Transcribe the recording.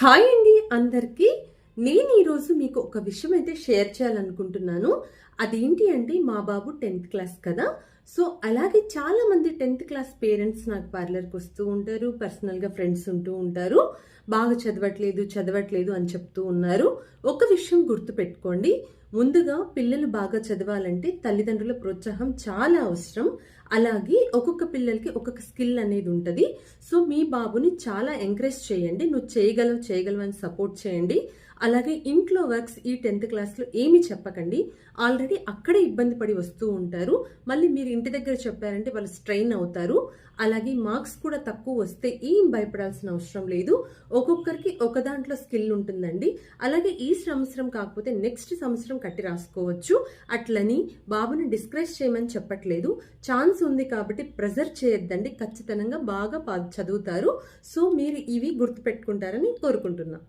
Hi అండి అందరికీ. నేను ఈరోజు మీకు ఒక విషయం అయితే షేర్ చేయాలనుకుంటున్నాను. అదేంటి అంటే మా బాబు టెన్త్ క్లాస్ కదా. సో అలాగే చాలా మంది టెన్త్ క్లాస్ పేరెంట్స్ నాకు పార్లర్కి వస్తూ ఉంటారు పర్సనల్గా ఫ్రెండ్స్ ఉంటూ ఉంటారు. బాగా చదవట్లేదు చదవట్లేదు అని చెప్తూ ఉన్నారు. ఒక విషయం గుర్తుపెట్టుకోండి. ముందుగా పిల్లలు బాగా చదవాలంటే తల్లిదండ్రుల ప్రోత్సాహం చాలా అవసరం. అలాగే ఒక్కొక్క పిల్లలకి ఒక్కొక్క స్కిల్ అనేది ఉంటుంది. సో మీ బాబుని చాలా ఎంకరేజ్ చేయండి. నువ్వు చేయగలవు చేయగలవు అని సపోర్ట్ చేయండి. అలాగే ఇంట్లో వర్క్స్ ఈ టెన్త్ క్లాస్లో ఏమి చెప్పకండి. ఆల్రెడీ అక్కడే ఇబ్బంది పడి వస్తూ ఉంటారు. మళ్ళీ మీరు ఇంటి దగ్గర చెప్పారంటే వాళ్ళు స్ట్రెయిన్ అవుతారు. అలాగే మార్క్స్ కూడా తక్కువ వస్తే ఏం భయపడాల్సిన అవసరం లేదు. ఒక్కొక్కరికి ఒక దాంట్లో స్కిల్ ఉంటుందండి. అలాగే ఈ సంవత్సరం కాకపోతే నెక్స్ట్ సంవత్సరం కట్టి రాసుకోవచ్చు. అట్లని బాబుని డిస్కరేజ్ చేయమని చెప్పట్లేదు. ఛాన్స్ ఉంది కాబట్టి ప్రెజర్ చేయొద్దండి. ఖచ్చితంగా బాగా పా- చదువుతారు. సో మీరు ఇవి గుర్తుపెట్టుకుంటారని కోరుకుంటున్నా.